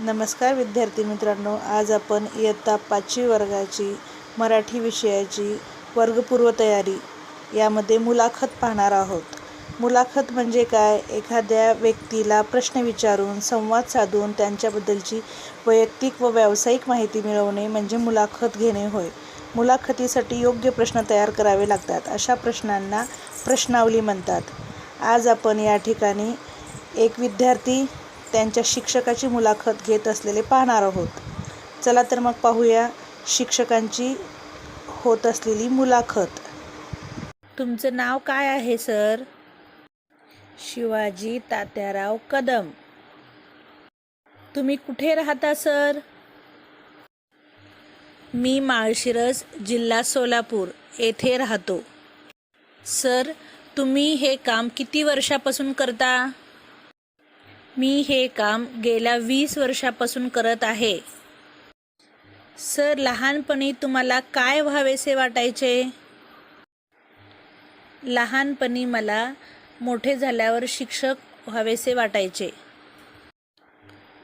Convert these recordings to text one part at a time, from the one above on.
नमस्कार विद्यार्थी मित्रांनो आज आपण इयत्ता पाचवी वर्गाची मराठी विषयाची वर्गपूर्व तयारी यामध्ये मुलाखत पाहणार आहोत. मुलाखत म्हणजे काय? एखाद्या व्यक्तीला प्रश्न विचारून संवाद साधून त्यांच्याबद्दलची वैयक्तिक व व्यावसायिक माहिती मिळवणे म्हणजे मुलाखत घेणे होय. मुलाखतीसाठी योग्य प्रश्न तयार करावे लागतात. अशा प्रश्नांना प्रश्नावली म्हणतात. आज आपण या ठिकाणी एक विद्यार्थी त्यांच्या शिक्षकाची मुलाखत घेत असलेले पाहणार आहोत. चला तर मग पाहूया शिक्षकांची होत असलेली मुलाखत. तुमचं नाव काय आहे सर? शिवाजी तात्याराव कदम. तुम्ही कुठे राहता सर? मी माळशिरस जिल्हा सोलापूर येथे राहतो. सर तुम्ही हे काम किती वर्षापासून करता? मी हे काम गेल्या वीस वर्षापासून करत आहे. सर लहानपणी तुम्हाला काय व्हावेसे वाटायचे? लहानपणी मला मोठे झाल्यावर शिक्षक व्हावेसे वाटायचे.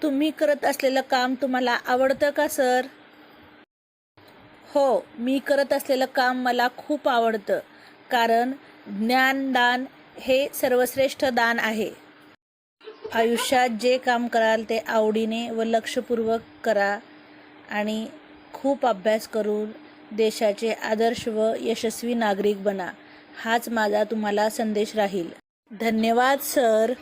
तुम्ही करत असलेलं काम तुम्हाला आवडतं का सर? हो मी करत असलेलं काम मला खूप आवडतं कारण ज्ञानदान हे सर्वश्रेष्ठ दान आहे. आयुष्यात जे काम कराल ते आवडीने व लक्षपूर्वक करा आणि खूप अभ्यास करून देशाचे आदर्श व यशस्वी नागरिक बना. हाच माझा तुम्हाला संदेश राहील. धन्यवाद सर.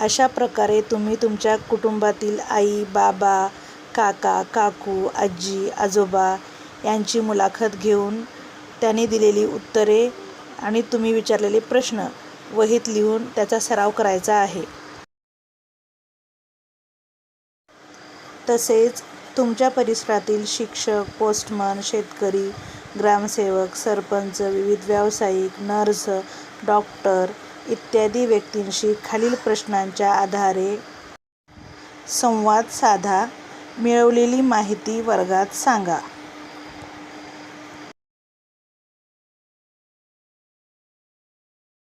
अशा प्रकारे तुम्ही तुमच्या कुटुंबातील आई बाबा काका काकू आजी आजोबा यांची मुलाखत घेऊन त्यांनी दिलेली उत्तरे आणि तुम्ही विचारलेले प्रश्न वहीत लिहून त्याचा सराव करायचा आहे. तसेच तुमच्या परिसरातील शिक्षक पोस्टमन शेतकरी ग्रामसेवक सरपंच विविध व्यावसायिक नर्स डॉक्टर इत्यादी व्यक्तींशी खालील प्रश्नांच्या आधारे संवाद साधा. मिळवलेली माहिती वर्गात सांगा.